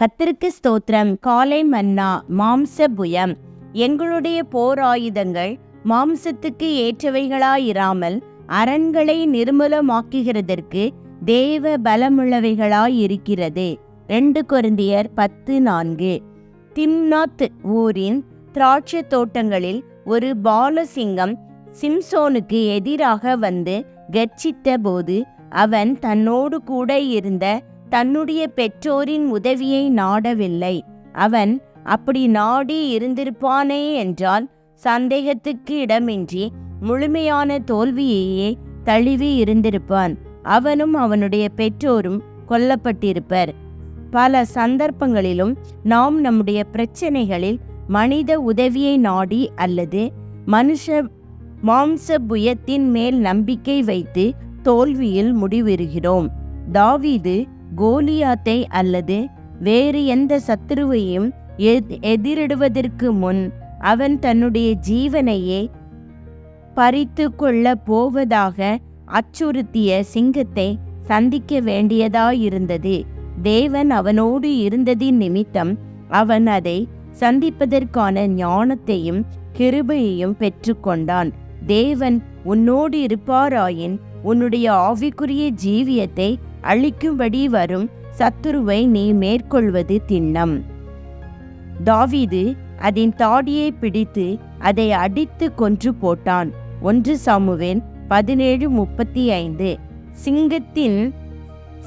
கத்திற்கு ஸ்தோத்திரம். காலை மன்னா மாம்ச புயம் எங்களுடைய போர் ஆயுதங்கள் மாம்சத்துக்கு ஏற்றவைகளாயிராமல் அரண்களை நிர்மூலமாக்குகிறதற்கு தேவ பலமுள்ளவைகளாயிருக்கிறது ரெண்டு கொரிந்தியர் பத்து நான்கு. திம்னாத் ஊரின் திராட்சை தோட்டங்களில் ஒரு பாலசிங்கம் சிம்சோனுக்கு எதிராக வந்து கர்ச்சித்த போது அவன் தன்னோடு கூட இருந்த தன்னுடைய பெற்றோரின் உதவியை நாடவில்லை. அவன் அப்படி நாடி இருந்திருப்பானே என்றால் சந்தேகத்துக்கு இடமின்றி முழுமையான தோல்வியையே தழுவி இருந்திருப்பான். அவனும் அவனுடைய பெற்றோரும் கொல்லப்பட்டிருப்பர். பல சந்தர்ப்பங்களிலும் நாம் நம்முடைய பிரச்சனைகளில் மனித உதவியை நாடி அல்லது மனுஷ மாம்ச புயத்தின் மேல் நம்பிக்கை வைத்து தோல்வியில் முடிவுறுகிறோம் தாவீது கோலியாத்தை அல்லது வேறு எந்த சத்துருவையும் எதிரிடுவதற்கு முன் அவன் தன்னுடைய ஜீவனையே பறித்து கொள்ள போவதாக அச்சுறுத்திய சிங்கத்தை சந்திக்க வேண்டியதாயிருந்தது. தேவன் அவனோடு இருந்ததின் நிமித்தம் அவன் அதை சந்திப்பதற்கான ஞானத்தையும் கிருபையையும் பெற்றுக்கொண்டான். தேவன் உன்னோடு இருப்பாராயின் உன்னுடைய ஆவிக்குரிய ஜீவியத்தை அழிக்கும்படி வரும் சத்துருவை நீ மேற்கொள்வது திண்ணம். தாவீது அதன் தாடியை பிடித்து அதை அடித்து கொன்று போட்டான். ஒன்று சாமுவேல் பதினேழு முப்பத்தி ஐந்து. சிங்கத்தின்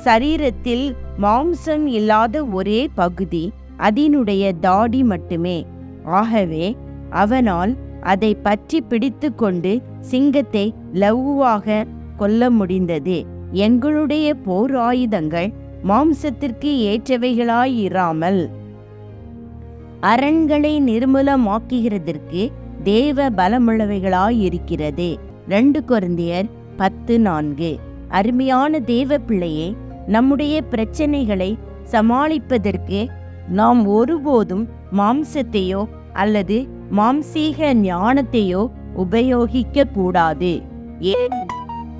சரீரத்தில் மாம்சம் இல்லாத ஒரே பகுதி அதனுடைய தாடி மட்டுமே. ஆகவே அவனால் அதை பற்றி பிடித்து கொண்டு சிங்கத்தை லவ்வாக கொல்ல முடிந்தது. எங்களுடைய போர் ஆயுதங்கள் மாம்சத்திற்கு ஏற்றவைகளாயிராமல். அரண்களை நிர்மூலமாக்குகிறதற்கு தேவ பலமுள்ளவைகளாயிருக்கிறது. ரெண்டு கொரிந்தியர் பத்து நான்கு. அருமையான தேவ பிள்ளையே நம்முடைய பிரச்சனைகளை சமாளிப்பதற்கு நாம் ஒருபோதும் மாம்சத்தையோ அல்லது மாம்சீக ஞானத்தையோ உபயோகிக்க கூடாது ஏன்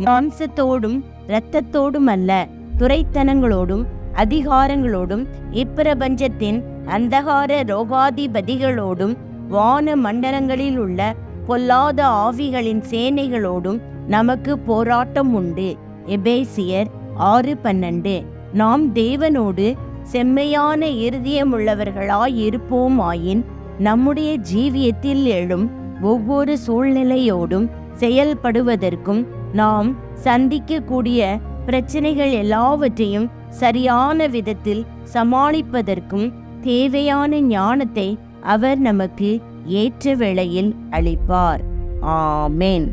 மாம்சத்தோடும் இரத்தத்தோடும் அல்ல துரைத்தனங்களோடும் அதிகாரங்களோடும் இப்பிரபஞ்சத்தின் அந்தகார ரோகாதிபதிகளோடும் வான மண்டலங்களில் உள்ள பொல்லாத ஆவிகளின் சேனைகளோடும் நமக்கு போராட்டம் உண்டு. எபேசியர் ஆறு பன்னெண்டு. நாம் தேவனோடு செம்மையான இருதயமுள்ளவர்களாய் இருப்போமாயின் நம்முடைய ஜீவியத்தில் எழும் ஒவ்வொரு சூழ்நிலையோடும் செயல்படுவதற்கும் நாம் சந்திக்கக்கூடிய பிரச்சனைகள் எல்லாவற்றையும் சரியான விதத்தில் சமாளிப்பதற்கும் தேவையான ஞானத்தை அவர் நமக்கு ஏற்ற வேளையில் அளிப்பார். ஆமேன்.